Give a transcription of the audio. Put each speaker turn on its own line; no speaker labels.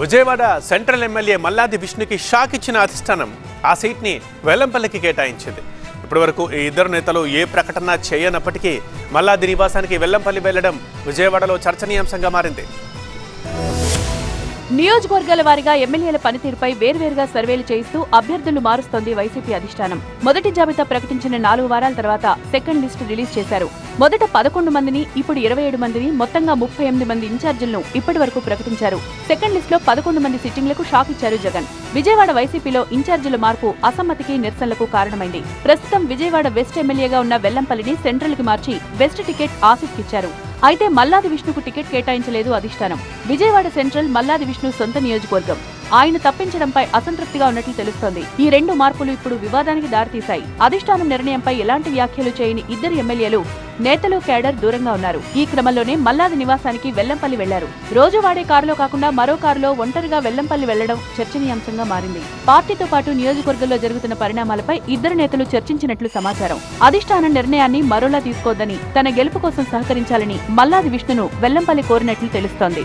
Vijayawada central MLA Malladi విష్ణుకి shock ఇచ్చిన అధిష్టానం ఆ సీట్ని వెల్లంపల్లికి కేటాయించింది. ఇప్పటివరకు ఈ ఇద్దరు నేతలు ఏ ప్రకటన చేయనప్పటికీ మల్లాది నివాసానికి వెల్లంపల్లి వెళ్ళడం విజయవాడలో చర్చనీయాంశంగా మారింది.
నియోజకవర్గాల వారీగా ఎమ్మెల్యేల పనితీరుపై వేర్వేరుగా సర్వేలు చేయిస్తూ అభ్యర్థులు మారుస్తోంది వైసీపీ అధిష్టానం. మొదటి జాబితా ప్రకటించిన నాలుగు వారాల తర్వాత సెకండ్ లిస్టు రిలీజ్ చేశారు. మొదట పదకొండు మందిని ఇప్పుడు ఇరవై ఏడు మందిని మొత్తంగా ముప్పై ఎనిమిది మంది ఇన్ఛార్జీలను ఇప్పటి వరకు ప్రకటించారు. సెకండ్ లిస్ట్లో పదకొండు మంది సిట్టింగ్లకు షాక్ ఇచ్చారు జగన్. విజయవాడ వైసీపీలో ఇన్ఛార్జీల మార్పు అసమ్మతికి నిరసనలకు కారణమైంది. ప్రస్తుతం విజయవాడ వెస్ట్ ఎమ్మెల్యేగా ఉన్న వెల్లంపల్లిని సెంట్రల్కి మార్చి వెస్ట్ టికెట్ ఆసిఫ్ ఇచ్చారు అయితే మల్లాది విష్ణుకు టికెట్ కేటాయించలేదు అధిష్టానం. విజయవాడ సెంట్రల్ మల్లాది విష్ణు సొంత నియోజకవర్గం. ఆయన తప్పించడంపై అసంతృప్తిగా ఉన్నట్లు తెలుస్తోంది. ఈ రెండు మార్పులు ఇప్పుడు వివాదానికి దారితీశాయి. అధిష్టానం నిర్ణయంపై ఎలాంటి వ్యాఖ్యలు చేయని ఇద్దరు ఎమ్మెల్యేలు నేతలు కేడర్ దూరంగా ఉన్నారు. ఈ క్రమంలోనే మల్లాది నివాసానికి వెల్లంపల్లి వెళ్ళారు. రోజు వాడే కారులో కాకుండా మరో కారులో ఒంటరిగా వెల్లంపల్లి వెళ్ళడం చర్చనీయాంశంగా మారింది. పార్టీతో పాటు నియోజకవర్గంలో జరుగుతున్న పరిణామాలపై ఇద్దరు నేతలు చర్చించినట్లు సమాచారం. అధిష్టానం నిర్ణయాన్ని మరోలా తీసుకోవద్దని తన గెలుపు కోసం సహకరించాలని మల్లాది విష్ణును వెల్లంపల్లి కోరినట్లు తెలుస్తోంది.